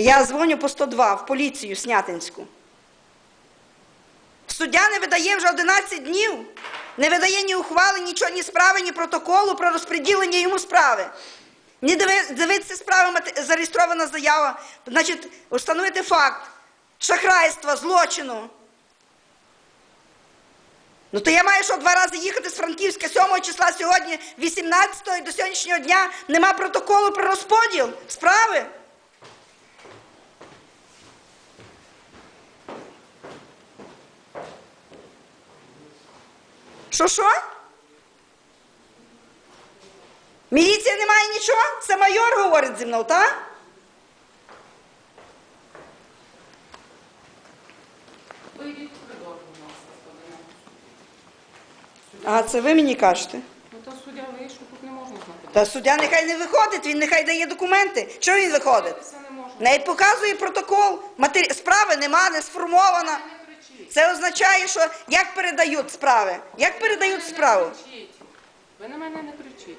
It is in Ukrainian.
Я дзвоню по 102 в поліцію Снятинську. Суддя не видає вже 11 днів, не видає ні ухвали, нічого, ні справи, ні протоколу про розподілення йому справи. Ні диви- дивитися справи, зареєстрована заява, значить, встановити факт шахрайства, злочину. Ну то я маю що два рази їхати з Франківська 7 числа сьогодні, 18 і до сьогоднішнього дня нема протоколу про розподіл справи. Що що? Міліція не має нічого? Це майор говорить зі мною, так? Вийдіть в коридор, будь ласка. А це ви мені кажете. Ну то суддя вийшов, тут не можна знаходитися. Та суддя нехай не виходить, він нехай дає документи. Чого він виходить? Це не можна. Навіть показує протокол. Матері... Справи нема, не сформована. Це означає, що як передають справи? Як передають справу? Ви на мене не кричіть.